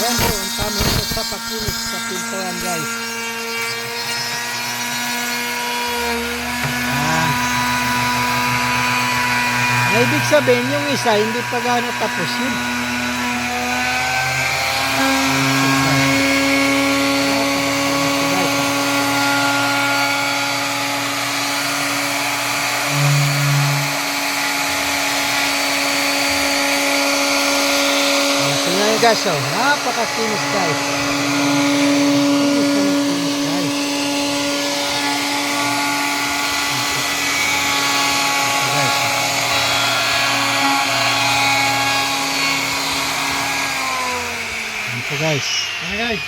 Po, ang tamang po sa sa pintuan guys. Ayan. Ay, ibig sabihin, yung isa, hindi pa gano'n tapos yun. Ito nga yung guys, oh. Napakakinis guys. Guys. Ito guys. Guys?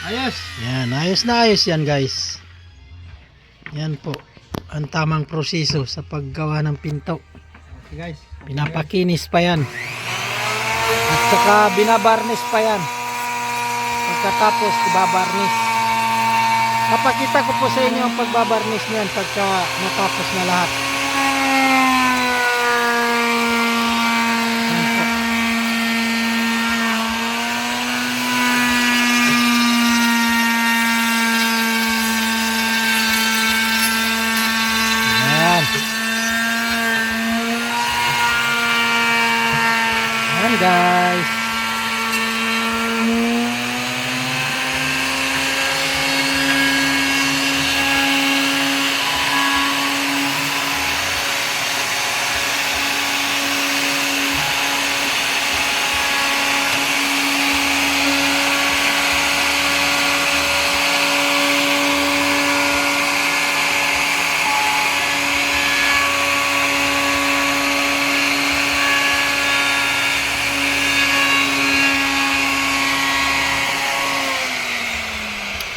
Ayos. Yan, ayos na ayos yan guys. Yan po. Ang tamang proseso sa paggawa ng pinto. Okay guys. Pinapakinis pa yan. At saka binabarnis pa yan. Pagkatapos, ibabarnis. Napakita ko po sa inyo ang pagbabarnis niyan pagka natapos na lahat. Yan po. Yan. Yan guys.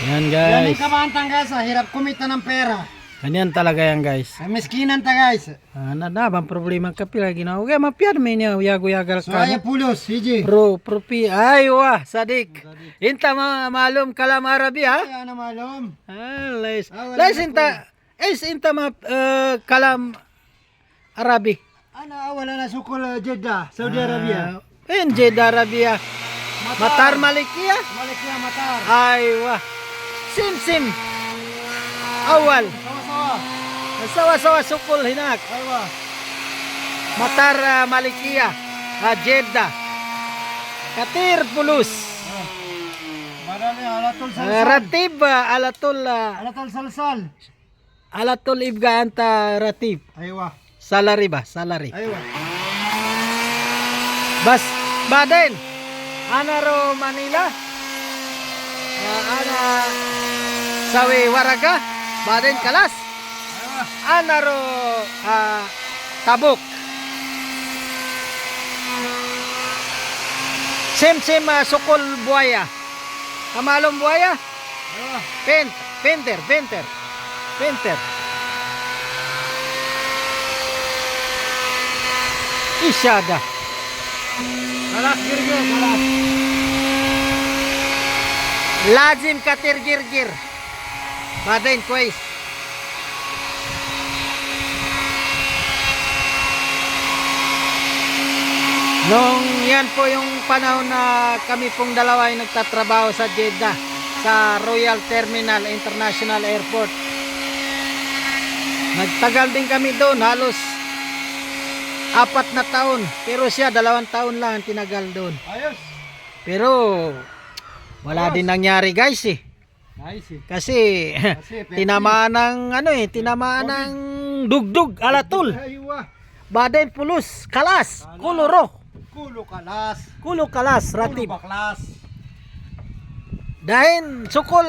Yan Yan guys. yung kabantang guys. ah. Hirap kumita ng pera. Ganyan talaga yan guys. Ay, miskinan ta guys. Ano na bang problema ka pila ginawa? Okay, mapiar may niya yago-yagal So ka. ay pulos. Sige. Pro, propi. Ay, wah, sadik. Inta ma malum kalam Arabi ha? Ay, ano malum? Ah, les. Ah, na inta. Es inta ma uh, kalam Arabi. Ah, wala na sukul uh, Jeddah, Saudi Arabia. Ah, en Jeddah Arabia. Matar Malikia. Malaysia Matar. Ay, wah. Sim sim. Awal. Sawa-sawa. Sawa-sawa hinak. Aywa. Matar ah, Malikia. Jeddah. Katir Pulus. Marami alatul Uh, salsal. ratib ah, alatul ah, Alatul salsal. alatul ibga anta ratib. Aywa. Salary ba? Salary. Aywa. Bas baden. Ana ro Manila. Ah, ana sawi Waraga. Baden Kalas. Aywa. Ana ro ah, Tabuk. Sim sim ah, sukol buaya. Kamalong buaya? Pent, penter, penter. Penter. Isyada. Kalas girgir. Kalas. Lazim katir girgir. Badain kwais. Nung yan po yung panahon na kami pong dalawa ay nagtatrabaho sa Jeddah sa Royal Terminal International Airport. Nagtagal din kami doon, halos apat na taon. Pero siya, dalawang taon lang ang tinagal doon. Ayos. Pero wala din nangyari guys eh. Kasi tinamaan ng ano eh, tinamaan ng dugdug, alatol, Aywa. baden pulos, kalas, kuluro, Kulo kalas. kulo kalas, Kulo ratib. baklas. Dahil sukol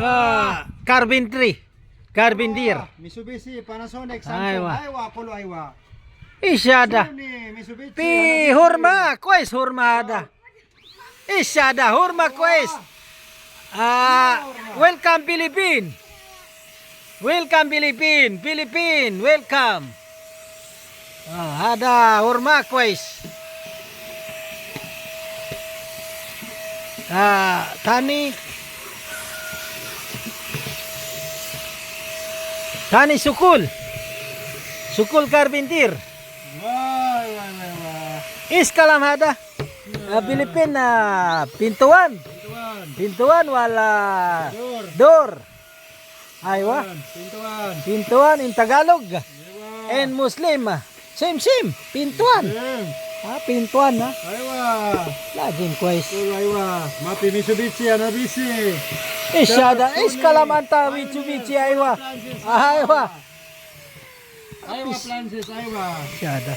ah, carpentry, carpenter. Ah, Mitsubishi, Panasonic, Aywa. Samsung. Aywa. Kulo aywa. Isyada. Pi hurma, kwes hurmada. Isyada, hurma kwes. Ah, welcome Philippine. Welcome Philippine, Philippine, welcome. Ah, ada hurma kwes. Ah, tani Tani sukul. Sukul carpenter. Wah, wah, wah, wah. Is kalam hada. Ah, Philippine na pintuan. Pintuan. Pintuan wala Door. door. Aywa. Pintuan. Pintuan in Tagalog. Aywa. And Muslim. Same same. Pintuan. Ayun. Ah, pintuan ha. Aywa. Laging quest. Aywa. Aywa. Mapi Mitsubishi, Anabisi. Isyada, iskalamanta, Mitsubishi, aywa. Aywa. Aywa Planches, aywa. Isyada.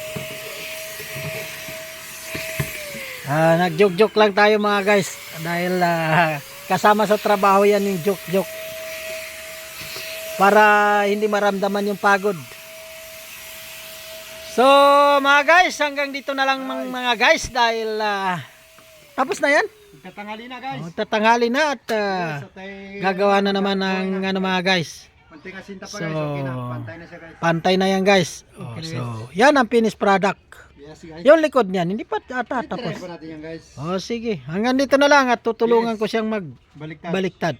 Ah, nagjoke-joke lang tayo mga guys. Dahil ah, kasama sa trabaho yan yung joke-joke. Para hindi maramdaman yung pagod. So, mga guys, hanggang dito na lang mga, mga guys dahil ah, tapos na yan. Katangali na guys. Oh, tatanghali na at tay- gagawa na naman ng ano mga guys. Pantinga sinta pa So, guys. Okay na. Pantay na siya guys. Pantay na yan guys. Oh, so, yan ang finished product. Yes guys. Yung likod niyan, hindi pa ata Try tapos. natin yan guys. Oh, sige. Hanggang dito na lang at tutulungan ko siyang Baliktad. magbaliktad.